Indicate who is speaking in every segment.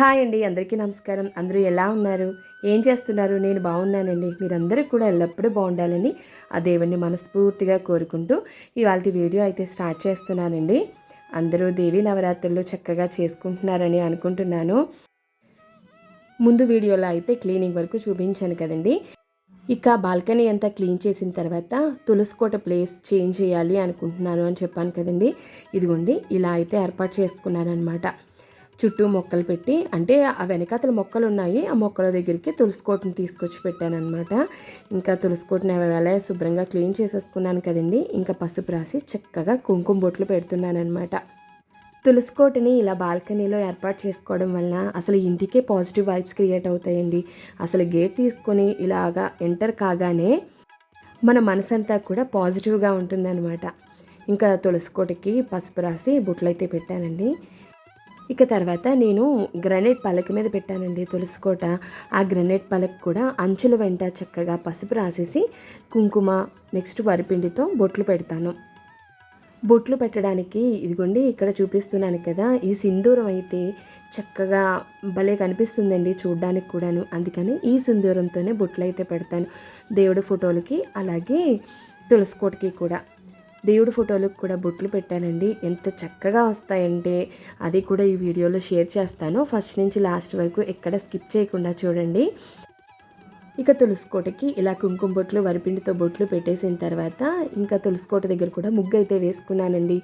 Speaker 1: Hi అండి అందరికీ నమస్కారం. అందరూ ఎలా ఉన్నారు? ఏం చేస్తున్నారు? నేను బాగున్నానండి. మీరందరూ కూడా ఎల్లప్పుడూ బాగుండాలని ఆ దేవుణ్ణి మనస్ఫూర్తిగా కోరుకుంటూ ఇవాళ వీడియో అయితే స్టార్ట్ చేస్తున్నానండి. అందరూ దేవీ నవరాత్రులు చక్కగా చేసుకుంటున్నారని అనుకుంటున్నాను. ముందు వీడియోలో అయితే క్లీనింగ్ వరకు చూపించాను కదండి. ఇక బాల్కనీ అంతా క్లీన్ చేసిన తర్వాత తులసికోట ప్లేస్ చేంజ్ చేయాలి అనుకుంటున్నాను అని చెప్పాను కదండి. ఇదిగోండి ఇలా అయితే ఏర్పాటు చేసుకున్నాను అనమాట చుట్టూ మొక్కలు పెట్టి అంటే ఆ వెనకాతల మొక్కలు ఉన్నాయి ఆ మొక్కల దగ్గరికి తులసికోటను తీసుకొచ్చి పెట్టాను అనమాట ఇంకా తులసికోటను వేళ శుభ్రంగా క్లీన్ చేసేసుకున్నాను కదండి ఇంకా పసుపు రాసి చక్కగా కుంకుమ బొట్లు పెడుతున్నాను అనమాట తులసికోటని ఇలా బాల్కనీలో ఏర్పాటు చేసుకోవడం వలన అసలు ఇంటికే పాజిటివ్ వైబ్స్ క్రియేట్ అవుతాయండి. అసలు గేట్ తీసుకొని ఇలాగా ఎంటర్ కాగానే మన మనసంతా కూడా పాజిటివ్గా ఉంటుందన్నమాట. ఇంకా తులసి కోటకి పసుపు రాసి బుట్లయితే పెట్టానండి. ఇక తర్వాత నేను గ్రనైట్ పలక మీద పెట్టానండి తులసికోట. ఆ గ్రనైట్ పలక కూడా అంచుల వెంట చక్కగా పసుపు రాసేసి కుంకుమ నెక్స్ట్ వరిపిండితో బొట్లు పెడతాను. బొట్లు పెట్టడానికి ఇదిగోండి ఇక్కడ చూపిస్తున్నాను కదా ఈ సింధూరం అయితే చక్కగా భలే కనిపిస్తుందండి చూడ్డానికి కూడాను. అందుకని ఈ సింధూరంతోనే బొట్లు అయితే పెడతాను దేవుడి ఫోటోలకి అలాగే తులసికోటకి కూడా. దేవుడి ఫోటోలకు కూడా బొట్లు పెట్టానండి. ఎంత చక్కగా వస్తాయంటే అది కూడా ఈ వీడియోలో షేర్ చేస్తాను. ఫస్ట్ నుంచి లాస్ట్ వరకు ఎక్కడ స్కిప్ చేయకుండా చూడండి. ఇక తులుసుకోటకి ఇలా కుంకుమ బొట్లు వరిపిండితో బొట్లు పెట్టేసిన తర్వాత ఇంకా తులుసుకోట దగ్గర కూడా ముగ్గు అయితే వేసుకున్నానండి.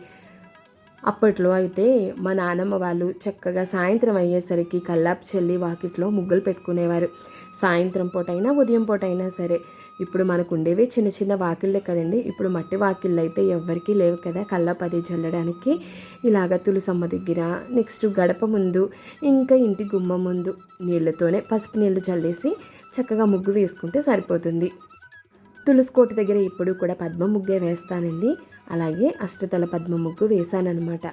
Speaker 1: అప్పట్లో అయితే మా నానమ్మ వాళ్ళు చక్కగా సాయంత్రం అయ్యేసరికి కల్లాపు చెల్లి వాకిట్లో ముగ్గులు పెట్టుకునేవారు. సాయంత్రం పూట అయినా ఉదయం పూట అయినా సరే ఇప్పుడు మనకు ఉండేవి చిన్న చిన్న వాకిళ్ళే కదండి. ఇప్పుడు మట్టి వాకిళ్ళు అయితే ఎవ్వరికీ లేవు కదా. కళ్ళపది చల్లడానికి ఇలాగ తులసమ్మ దగ్గర నెక్స్ట్ గడప ముందు ఇంకా ఇంటి గుమ్మ ముందు నీళ్ళతోనే పసుపు నీళ్ళు చల్లేసి చక్కగా ముగ్గు వేసుకుంటే సరిపోతుంది. తులసికోట దగ్గర ఇప్పుడు కూడా పద్మ ముగ్గే వేస్తానండి. అలాగే అష్టతల పద్మ ముగ్గు వేశానన్నమాట.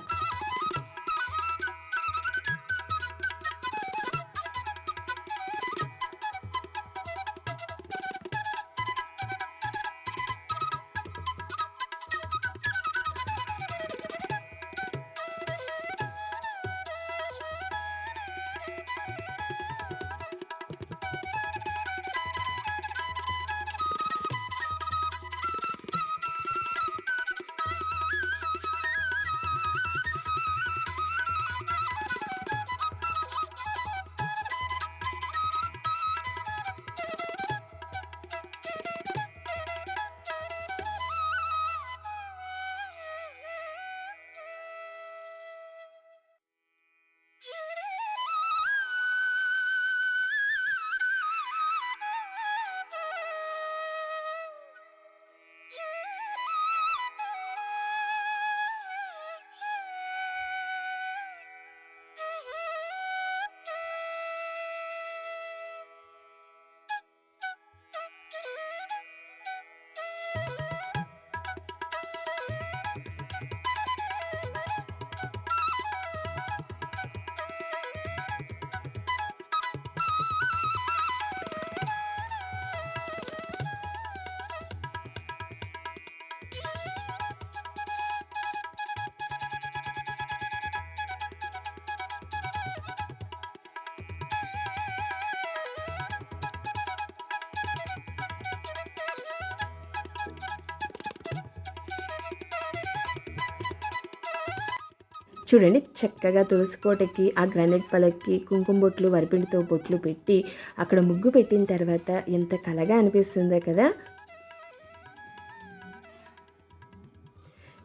Speaker 1: చూడండి చక్కగా తులసి కోటకి ఆ గ్రానైట్ పలక్కి కుంకుమ బొట్లు వరిపిండితో బొట్లు పెట్టి అక్కడ ముగ్గు పెట్టిన తర్వాత ఎంత కలగా అనిపిస్తుందో కదా.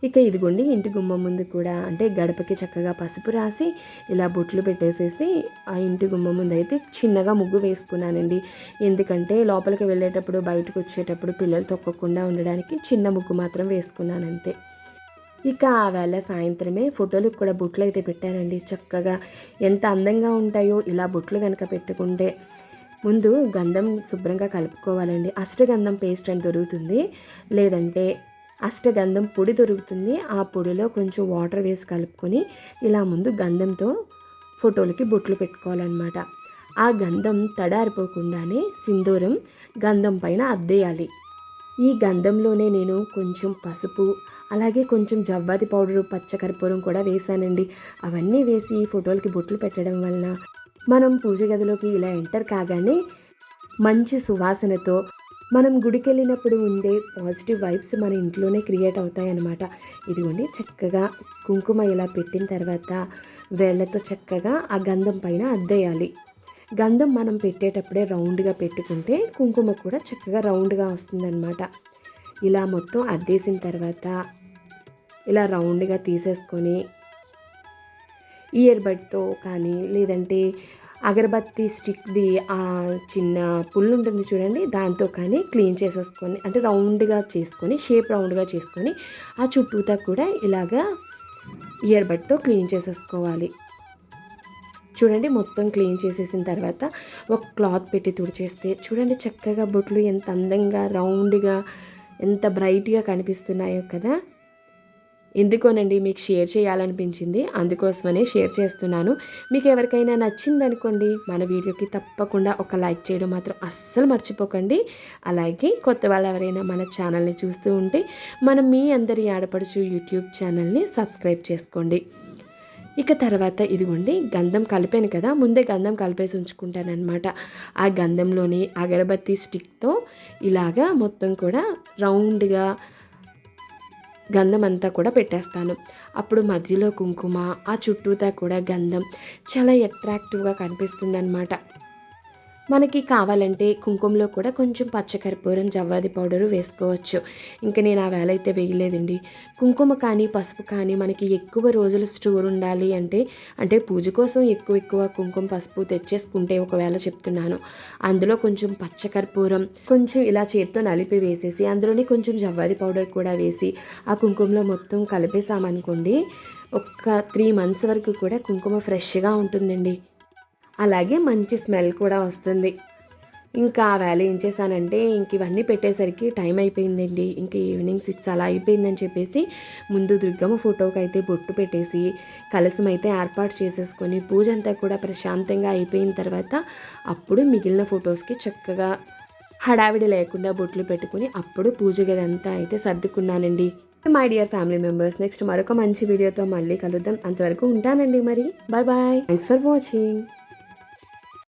Speaker 1: ఇక ఇదిగోండి ఇంటి గుమ్మం ముందు కూడా అంటే గడపకి చక్కగా పసుపు రాసి ఇలా బొట్లు పెట్టేసేసి ఆ ఇంటి గుమ్మం ముందు అయితే చిన్నగా ముగ్గు వేసుకున్నానండి. ఎందుకంటే లోపలికి వెళ్ళేటప్పుడు బయటకు వచ్చేటప్పుడు పిల్లలు తొక్కకుండా ఉండడానికి చిన్న ముగ్గు మాత్రం వేసుకున్నాను అంతే. ఇక ఆ వేళ సాయంత్రమే ఫోటోలకు కూడా బుట్లు అయితే పెట్టానండి చక్కగా ఎంత అందంగా ఉంటాయో ఇలా బుట్లు కనుక పెట్టుకుంటే ముందు గంధం శుభ్రంగా కలుపుకోవాలండి. అష్టగంధం పేస్ట్ అని దొరుకుతుంది. లేదంటే అష్టగంధం పొడి దొరుకుతుంది. ఆ పొడిలో కొంచెం వాటర్ వేసి కలుపుకొని ఇలా ముందు గంధంతో ఫోటోలకి బొట్లు పెట్టుకోవాలన్నమాట. ఆ గంధం తడారిపోకుండానే సింధూరం గంధం పైన అద్దేయాలి. ఈ గంధంలోనే నేను కొంచెం పసుపు అలాగే కొంచెం జవ్వాది పౌడరు పచ్చకర్పూరం కూడా వేశానండి. అవన్నీ వేసి ఈ ఫోటోలకి బొట్లు పెట్టడం వలన మనం పూజ గదిలోకి ఇలా ఎంటర్ కాగానే మంచి సువాసనతో మనం గుడికి వెళ్ళినప్పుడు ఉండే పాజిటివ్ వైబ్స్ మన ఇంట్లోనే క్రియేట్ అవుతాయి అన్నమాట ఇదిగోండి చక్కగా కుంకుమ ఇలా పెట్టిన తర్వాత వేళ్ళతో చక్కగా ఆ గంధం పైన అద్దేయాలి. గంధం మనం పెట్టేటప్పుడే రౌండ్గా పెట్టుకుంటే కుంకుమ కూడా చక్కగా రౌండ్గా వస్తుందన్నమాట. ఇలా మొత్తం అద్దేసిన తర్వాత ఇలా రౌండ్గా తీసేసుకొని ఇయర్ బడ్తో కానీ లేదంటే అగరబత్తి స్టిక్ది ఆ చిన్న పుల్లు ఉంటుంది చూడండి దాంతో కానీ క్లీన్ చేసేసుకొని అంటే రౌండ్గా చేసుకొని షేప్ రౌండ్గా చేసుకొని ఆ చుట్టూతా కూడా ఇలాగా ఇయర్ బడ్తో క్లీన్ చేసేసుకోవాలి. చూడండి మొత్తం క్లీన్ చేసేసిన తర్వాత ఒక క్లాత్ పెట్టి తుడిచేస్తే చూడండి చక్కగా బొట్లు ఎంత అందంగా రౌండ్గా ఎంత బ్రైట్గా కనిపిస్తున్నాయో కదా. ఎందుకోనండి మీకు షేర్ చేయాలనిపించింది? అందుకోసమనే షేర్ చేస్తున్నాను. మీకు ఎవరికైనా నచ్చిందనుకోండి మన వీడియోకి తప్పకుండా ఒక లైక్ చేయడం మాత్రం అస్సలు మర్చిపోకండి. అలాగే కొత్త వాళ్ళు ఎవరైనా మన ఛానల్ని చూస్తూ ఉంటే మనం మీ అందరి ఆడపడుచు యూట్యూబ్ ఛానల్ని సబ్స్క్రైబ్ చేసుకోండి. ఇక తర్వాత ఇదిగోండి గంధం కలిపాను కదా ముందే గంధం కలిపేసి ఉంచుకుంటానమాట ఆ గంధంలోని అగరబత్తి స్టిక్తో ఇలాగా మొత్తం కూడా రౌండ్గా గంధం అంతా కూడా పెట్టేస్తాను. అప్పుడు మధ్యలో కుంకుమ ఆ చుట్టూతా కూడా గంధం చాలా అట్రాక్టివ్గా కనిపిస్తుంది అనమాట మనకి కావాలంటే కుంకుమలో కూడా కొంచెం పచ్చకర్పూరం జవ్వాది పౌడరు వేసుకోవచ్చు. ఇంకా నేను ఆ వేళ అయితే వేయలేదండి. కుంకుమ కానీ పసుపు కానీ మనకి ఎక్కువ రోజులు స్టోర్ ఉండాలి అంటే అంటే పూజ కోసం ఎక్కువ ఎక్కువ కుంకుమ పసుపు తెచ్చేసుకుంటే ఒకవేళ చెప్తున్నాను. అందులో కొంచెం పచ్చకర్పూరం కొంచెం ఇలా చేత్తో నలిపి వేసేసి అందులోనే కొంచెం జవ్వాది పౌడర్ కూడా వేసి ఆ కుంకుమలో మొత్తం కలిపేసామనుకోండి ఒక త్రీ మంత్స్ వరకు కూడా కుంకుమ ఫ్రెష్గా ఉంటుందండి. అలాగే మంచి స్మెల్ కూడా వస్తుంది. ఇంకా ఆ వేళ ఏం చేశానంటే ఇంక ఇవన్నీ పెట్టేసరికి టైం అయిపోయిందండి. ఇంకా ఈవినింగ్ సిక్స్ అలా అయిపోయిందని చెప్పేసి ముందు దుర్గమ్మ ఫోటోకి అయితే బొట్టు పెట్టేసి కలసం అయితే ఏర్పాటు చేసేసుకొని పూజ అంతా కూడా ప్రశాంతంగా అయిపోయిన తర్వాత అప్పుడు మిగిలిన ఫొటోస్కి చక్కగా హడావిడి లేకుండా బొట్లు పెట్టుకుని అప్పుడు పూజ గది అంతా అయితే సర్దుకున్నానండి. My dear family members next మరొక మంచి వీడియోతో మళ్ళీ కలుద్దాం. అంతవరకు ఉంటానండి మరి. Bye bye thanks for watching